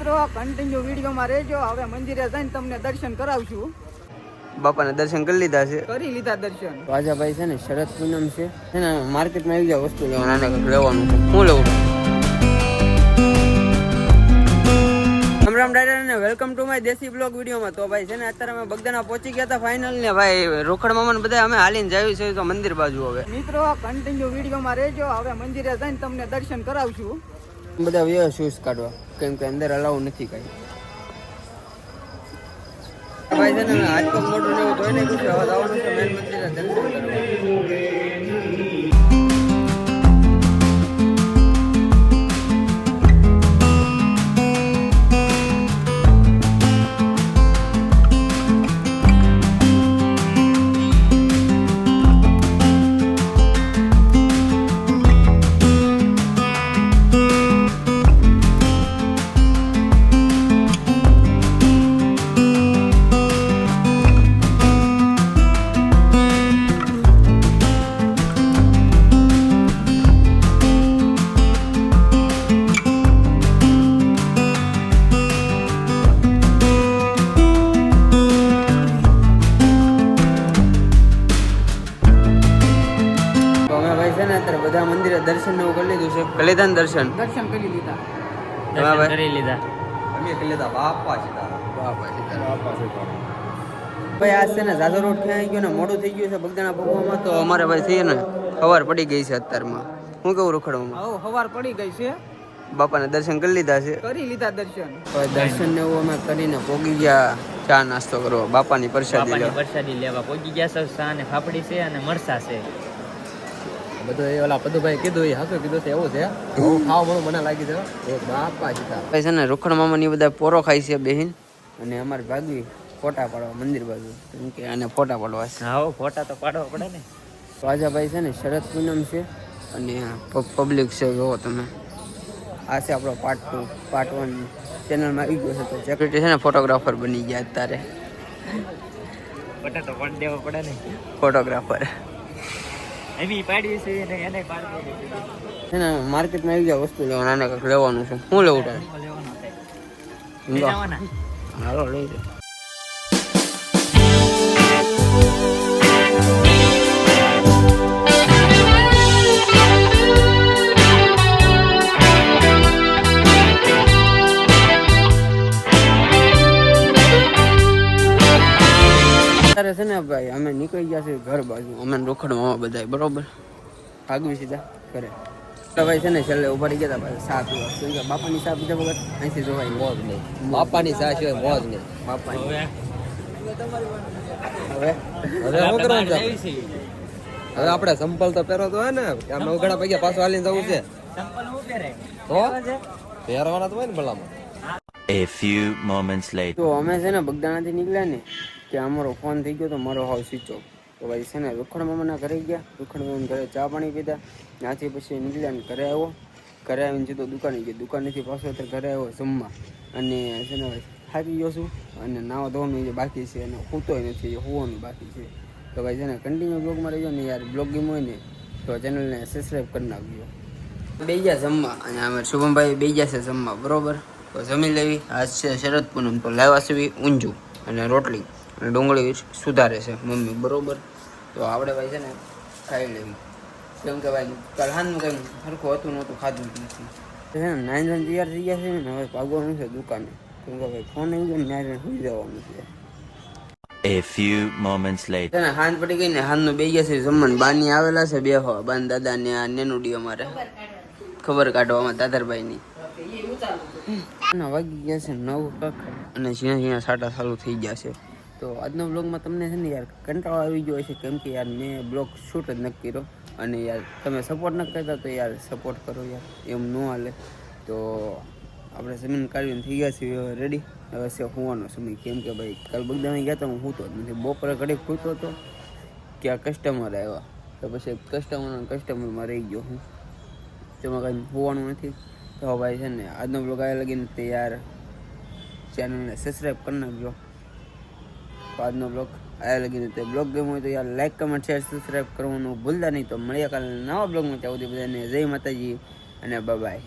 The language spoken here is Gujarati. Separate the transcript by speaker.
Speaker 1: મિત્રો કન્ટિન્યુ વિડીયોમાં રહેજો. હવે મંદિરે જઈને તમને દર્શન કરાવશું.
Speaker 2: બાપાના દર્શન કરી લીધા છે.
Speaker 1: કરી લીધા દર્શન.
Speaker 2: રાજાભાઈ છે ને શરદ પૂનમ છે. છે ને માર્કેટમાં આવી જાય વસ્તુ લેવાનું લેવાનું હું શું લેવું? રામ રામ ડાયરા ને welcome to my desi blog વિડીયોમાં. તો ભાઈ છે ને અત્યારે અમે બગદાના પહોંચી ગયા હતા ફાઇનલ ને. ભાઈ રોકડ મામા બધા અમે હાલીને જાવી છે તો મંદિર બાજુ હવે.
Speaker 1: મિત્રો કન્ટિન્યુ વિડીયોમાં રહેજો. હવે મંદિરે જઈને તમને દર્શન કરાવશું.
Speaker 2: બધા વ્યવ શૂઝ કાઢવા. કેમ કે અંદર અલાઉ નથી કઈ. ભાઈ છે ને હાથ પગ મોટું ને એવું જવાનું છે મેન મંદિરે દર્શન કરવા. લીધું છે કરી લીધા ને દર્શન?
Speaker 1: દર્શન કરી લીધા.
Speaker 2: તમે
Speaker 3: કરી લીધા.
Speaker 2: અમે કરી લીધા. બાપા સીતારામ બાપા સીતારામ ભાઈ આજ છે ને ઝાઝો રોડ ગયો ને મોડું થઈ ગયું છે બગદાના ભગવામાં તો અમારે ભાઈ થઈ ને ખબર પડી ગઈ છે અત્યારમાં. હું કેવું રોકડવામાં
Speaker 1: હવે હવાર પડી ગઈ છે.
Speaker 2: બાપાને દર્શન કરી લીધા છે.
Speaker 1: કરી લીધા દર્શન.
Speaker 2: દર્શન ને એવું અમે કરીને પોગી ગયા ચા નાસ્તો કરવા. બાપાની પ્રસાદી
Speaker 3: પ્રસાદી લેવા પોગી ગયા સૌ સા ને ફાફડી છે અને મરસા છે.
Speaker 4: બધું એ ઓલા પદુભાઈ કીધું એ હાથું કીધું છે એવું છે. હું ખાવા મળું મને લાગી છે એ બાપા સીતા
Speaker 2: ભાઈ છે ને રોકડ મામાની બધા પોરો ખાય છે બહેન. અને અમારે ભાગવી ફોટા પાડવા મંદિર બાજુ. કેમ કે આને ફોટા પાડવા છે.
Speaker 3: હા ફોટા તો પાડવા પડે ને.
Speaker 2: રાજાભાઈ છે ને શરદ પૂનમ છે. અને પબ્લિક છે જોવો તમે. આ છે આપણો પાર્ટ ટુ પાર્ટ વન ચેનલમાં આવી ગયો છે તો સેક્રેટરી છે ને ફોટોગ્રાફર બની ગયા અત્યારે.
Speaker 3: તો પડે ને.
Speaker 2: ફોટોગ્રાફર
Speaker 3: એવી પાડી છે ને એને પાડી છે.
Speaker 2: ને માર્કેટમાં આવી ગયા વસ્તુ લેવાનું કંઈક લેવાનું છે. શું લેવું તારે?
Speaker 3: લેવાનું
Speaker 2: હાલો લઈ જાઓ ને ભાઈ અમે નીકળી ગયા છે ઘર બાજુ. અમે રોકડ મામા બધા બરોબર? ભાગવી સીધા ઘરે. ભાઈ છે ને છેલ્લે ઊભા રહી ગયા હતા ભાઈ સા પીવા. કેમ કે બાપાની સા બીજા વગર? અહીંથી જોવાય મોજ નહીં.
Speaker 4: બાપાની સા સિવાય મોજ નહીં.
Speaker 2: બાપાની.
Speaker 3: હવે?
Speaker 2: હવે?
Speaker 4: શું કરવાનું આપણે સંપલ તો પહેરો તો હે ને આમ નવગડા પૈકી પાછો હાલીને જવું છે.
Speaker 3: પહેરે?
Speaker 4: તો? પહેરવાના તો હોય ને ભલામાં
Speaker 5: A few moments later.
Speaker 2: તો અમે છે ને બગદાણાથી નીકળ્યા ને કે અમારો ફોન થઈ ગયો તો મારો હાવ સ્વિચ ઓફ તો ભાઈ છે ને રૂખડ મામાના ઘરે ગયા રૂખડ મામાના ઘરે ચા પાણી પીધા, ત્યાંથી પછી નીકળ્યા ને ઘરે આવ્યો. ઘરે આવીને સીધો દુકાને ગયો, દુકાનેથી પાછો અત્યારે ઘરે આવ્યો જમવા. અને છે ને થાકી ગયો છું અને નાવા ધોવાનું જે બાકી છે અને સૂતોય નથી હોવાનું બાકી છે. તો ભાઈ છે ને કન્ટિન્યુ બ્લોગમાં રહેજો ને યાર બ્લોગ ગેમ હોય ને તો ચેનલને સબસ્ક્રાઈબ કરી નાખજો. બે ગયા જમવા, અને અમે શુભમભાઈ બે ગયા છે જમવા, બરોબર? તો જમી લેવી. આજ છે શરદ પૂનમ તો લાવ્યા છે ઊંજું અને રોટલી. અને ડુંગળી સુધારે છે મમ્મી બરોબર? તો આપણે ભાઈ છે ને ખાઈ લેવી. કેમ કે ભાઈ કાલ હાનનું કંઈ સરખું હતું નહોતું ખાધું જ નથી. ને નાઈન તૈયાર થઈ ગયા છે ને હવે ભાગવાનું છે દુકાને. કેમ કે ભાઈ ફોન આવી ગયો ને નાઈન સુઈ જવાનું છે.
Speaker 5: A few moments later.
Speaker 2: તને ને હાન પડી ગઈ ને હાનનું બે ગયા છે જમણ બાની આવેલા છે બે હવા બાન દાદા ને આ નેનુડી અમારે. ખબર કાઢવામાં દાદરભાઈ ના વાગી ગયા છે નવ કક. અને જ્યાં જ્યાં સાટા ચાલુ થઈ ગયા છે. તો આજના બ્લોગમાં તમને છે ને યાર કંટાળો આવી ગયો છે કેમ યાર મેં બ્લોગ શૂટ જ નક્કી કર્યો. અને યાર તમે સપોર્ટ ન કરતા તો યાર સપોર્ટ કરો યાર, એમ ન હાલે. તો આપણે જમીન કાઢીને થઈ ગયા છીએ રેડી હવે છે હોવાનો સમય. કેમ કે ભાઈ, કાલ બગદાણા ગયા તો, હું સૂતો જ નથી. બપોરે ઘડીક સૂતો હતો આ કસ્ટમર આવ્યા. તો પછી કસ્ટમર કસ્ટમરમાં રહી ગયો હું. તેમાં કાંઈ હોવાનું નથી. તો ભાઈ છે ને, આજનો બ્લોગ આવ્યા લગીને તૈયાર. ચેનલને સબસ્ક્રાઈબ કરી નાખજો. તો આજનો બ્લોગ આવ્યા લગીને તે બ્લોગ ગેમ હોય તો યાર લાઈક કમેન્ટ શેર સબસ્ક્રાઈબ કરવાનું ભૂલતા નહીં. તો મળ્યા કાલે નવા બ્લોગમાં ત્યાં સુધી બધાને જય માતાજી અને બાય